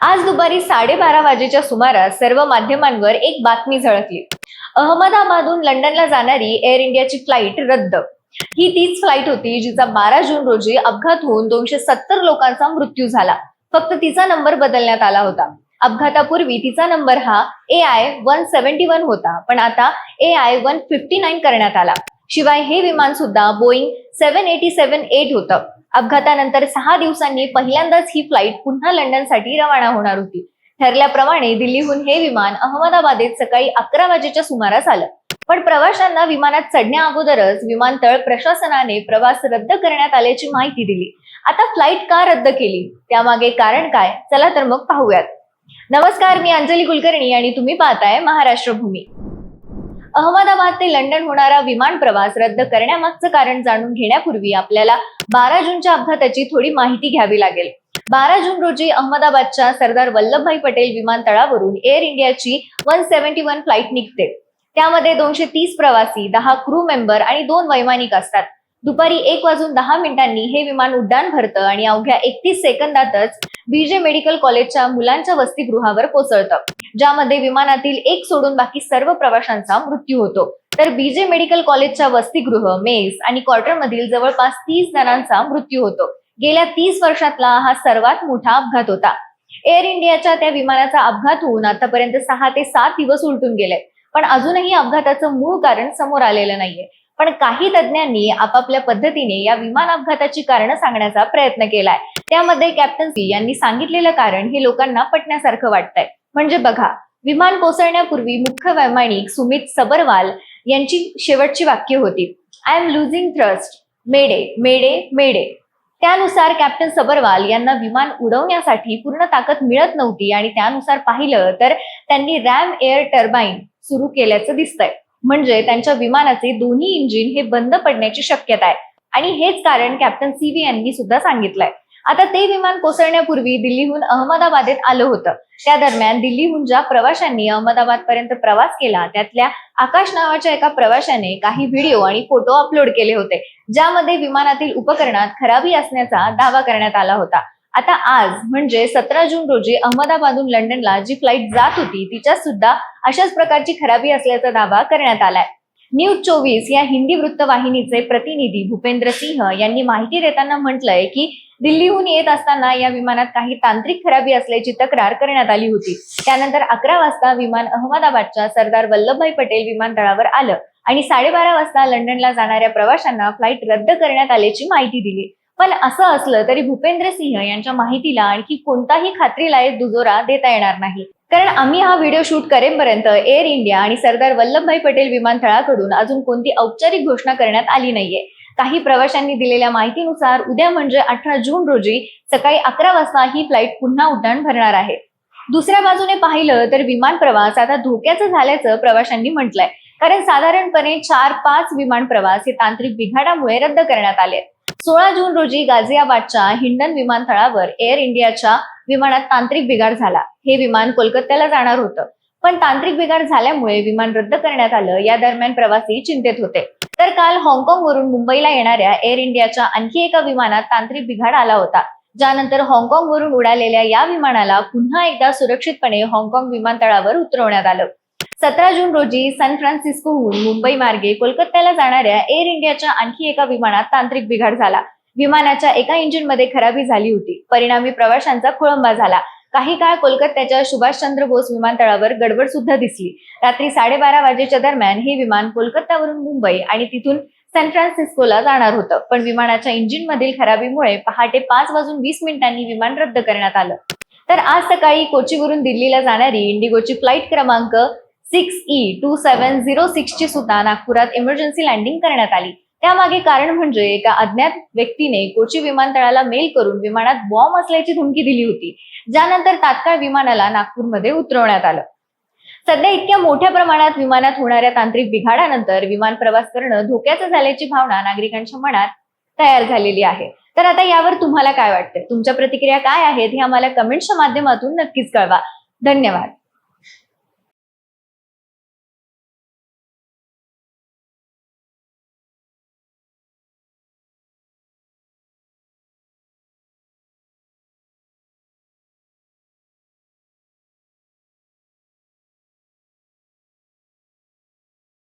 आज दुपारी साडेबारा वाजेच्या सुमारास सर्व माध्यमांवर एक बातमी झळकली. अहमदाबादहून लंडनला जाणारी एअर इंडियाची फ्लाईट रद्द. ही तीच फ्लाईट होती जिचा बारा जून रोजी अपघात होऊन दोनशे सत्तर लोकांचा मृत्यू झाला. फक्त तिचा नंबर बदलण्यात आला होता. अपघातापूर्वी तिचा नंबर हा A I one seventy one होता पण आता A I one fifty nine करण्यात आला. शिवाय हे विमान सुद्धा Boeing seven eighty seven eight होतं. अपघातानंतर सहा दिवसांनी पहिल्यांदाच ही फ्लाईट पुन्हा लंडनसाठी रवाना होणार होती. ठरल्याप्रमाणे दिल्लीहून हे विमान अहमदाबादेत सकाळी अकरा वाजेच्या सुमारास आलं. पण प्रवाशांना विमानात चढण्या अगोदरच विमानतळ प्रशासनाने प्रवास रद्द करण्यात आल्याची माहिती दिली. आता फ्लाईट का रद्द केली? त्यामागे कारण काय? चला तर मग पाहूयात. नमस्कार मी अंजली कुलकर्णी आणि तुम्ही पाहताय महाराष्ट्र भूमी. अहमदाबाद ते लंडन होणारा विमान प्रवास रद्द करण्यामागचं कारण जाणून घेण्यापूर्वी आपल्याला बारा जूनच्या अपघाताची थोडी माहिती घ्यावी लागेल. बारा जून रोजी अहमदाबादच्या सरदार वल्लभभाई पटेल विमानतळावरून एअर इंडियाची वन सेव्हन्टी वन फ्लाईट निघते. त्यामध्ये दोनशे तीस प्रवासी दहा क्रू मेंबर आणि दोन वैमानिक असतात. दुपारी एक वाजून दहा मिनिटांनी हे विमान उड्डाण भरतं आणि अवघ्या एकतीस सेकंदातच बीजे मेडिकल कॉलेजच्या मुलांच्या वसतिगृहावर कोसळतं ज्यामध्ये विमानातील एक सोडून बाकी सर्व प्रवाशांचा मृत्यू होतो. तर बीजे मेडिकल कॉलेजच्या वसतिगृह मेस आणि क्वार्टरमधील जवळपास तीस जणांचा मृत्यू होतो. गेल्या तीस वर्षातला हा सर्वात मोठा अपघात होता. एअर इंडियाच्या त्या विमानाचा अपघात होऊन आतापर्यंत सहा ते सात दिवस उलटून गेले पण अजूनही अपघाताचं मूळ कारण समोर आलेलं नाहीये. पण काही तज्ज्ञांनी आपापल्या पद्धतीने या विमान अपघाताची कारणं सांगण्याचा प्रयत्न केलाय. त्यामध्ये कॅप्टन सी यांनी सांगितलेलं कारण हे लोकांना पटण्यासारखं वाटतंय. म्हणजे बघा विमान कोसळण्यापूर्वी मुख्य वैमानिक सुमित सबरवाल यांची शेवटची वाक्य होती. I am losing thrust mayday mayday mayday त्यानुसार कॅप्टन सबरवाल यांना विमान उडवण्यासाठी पूर्ण ताकद मिळत नव्हती आणि त्यानुसार पाहिलं तर त्यांनी रॅम एअर टर्बाईन सुरू केल्याचं दिसतंय. म्हणजे त्यांच्या विमानाचे दोन्ही इंजिन हे बंद पडण्याची शक्यता आहे आणि हेच कारण कॅप्टन सीवी यांनी सुद्धा सांगितलंय. आता ते विमान कोसळण्यापूर्वी दिल्लीहून अहमदाबादेत आलं होतं. त्या दरम्यान दिल्लीहून ज्या प्रवाशांनी अहमदाबाद पर्यंत प्रवास केला त्यातल्या आकाश नावाच्या एका प्रवाशाने काही व्हिडिओ आणि फोटो अपलोड केले होते ज्यामध्ये विमानातील उपकरणात खराबी असण्याचा दावा करण्यात आला होता. आता आज म्हणजे सतरा जून रोजी अहमदाबादहून लंडनला जी फ्लाईट जात होती तिच्या सुद्धा अशाच प्रकारची खराबी असल्याचा दावा करण्यात आलाय. न्यूज चोवीस या हिंदी वृत्तवाहिनीचे प्रतिनिधी भूपेंद्र सिंह यांनी माहिती देताना म्हटलंय की दिल्लीहून येत असताना या विमानात काही तांत्रिक खराबी असल्याची तक्रार करण्यात आली होती. त्यानंतर अकरा वाजता विमान अहमदाबादच्या सरदार वल्लभभाई पटेल विमानतळावर आलं आणि साडेबारा वाजता लंडनला जाणाऱ्या प्रवाशांना फ्लाईट रद्द करण्यात आल्याची माहिती दिली. पण असं असलं तरी भूपेंद्र सिंह यांच्या माहितीला आणखी कोणताही खात्रीलायक दुजोरा देता येणार नाही. कारण आम्ही हा व्हिडिओ शूट करेपर्यंत एअर इंडिया आणि सरदार वल्लभभाई पटेल विमानतळाकडून अजून कोणती औपचारिक घोषणा करण्यात आली नाहीये. काही प्रवाशांनी दिलेल्या माहितीनुसार उद्या म्हणजे अठरा जून रोजी सकाळी अकरा वाजता ही फ्लाईट पुन्हा उड्डाण भरणार आहे. दुसऱ्या बाजूने पाहिलं तर विमान प्रवास आता धोक्याचं झाल्याचं प्रवाशांनी म्हटलंय. कारण साधारणपणे चार पाच विमान प्रवास हे तांत्रिक बिघाडामुळे रद्द करण्यात आले सोळा जून रोजी गाझियाबादच्या हिंडन विमानतळावर एअर इंडियाच्या विमानात तांत्रिक बिघाड झाला. हे विमान कोलकात्याला जाणार होतं. पण तांत्रिक बिघाड झाल्यामुळे विमान रद्द करण्यात आलं या दरम्यान प्रवासी चिंतेत होते. तर काल हाँगकाँग वरून मुंबईला येणाऱ्या एअर इंडियाच्या आणखी एका विमानात तांत्रिक बिघाड आला होता. ज्यानंतर हाँगकाँग वरून उडालेल्या या विमानाला पुन्हा एकदा सुरक्षितपणे हाँगकाँग विमानतळावर उतरवण्यात आलं. सतरा जून रोजी सॅन फ्रान्सिस्कोहून मुंबई मार्गे कोलकात्याला जाणाऱ्या एअर इंडियाच्या आणखी एका विमानात तांत्रिक बिघाड झाला. विमानाच्या एका इंजिनमध्ये खराबी झाली होती. परिणामी प्रवाशांचा खोळंबा झाला. काही काळ कोलकात्याच्या सुभाषचंद्र बोस विमानतळावर गडबड सुद्धा दिसली. रात्री साडेबारा वाजेच्या दरम्यान हे विमान कोलकात्यावरून मुंबई आणि तिथून सॅन फ्रान्सिस्कोला जाणार होतं. पण विमानाच्या इंजिन मधील खराबीमुळे पहाटे पाच वाजून वीस मिनिटांनी विमान रद्द करण्यात आलं. तर आज सकाळी कोचीवरून दिल्लीला जाणारी इंडिगोची फ्लाईट क्रमांक six E two seven zero six ची सुद्धा नागपुरात इमर्जन्सी लँडिंग करण्यात आली. त्यामागे कारण म्हणजे एका अज्ञात व्यक्तीने कोची विमानतळाला मेल करून विमानात बॉम्ब असल्याची धमकी दिली होती. ज्यानंतर तात्काळ विमानाला नागपूरमध्ये उतरवण्यात आलं. सध्या इतक्या मोठ्या प्रमाणात विमानात होणाऱ्या तांत्रिक बिघाडानंतर विमान प्रवास करणं धोक्याचं झाल्याची भावना नागरिकांच्या मनात तयार झालेली आहे. तर आता यावर तुम्हाला काय वाटतंय तुमच्या प्रतिक्रिया काय आहेत हे आम्हाला कमेंटच्या माध्यमातून नक्कीच कळवा. धन्यवाद.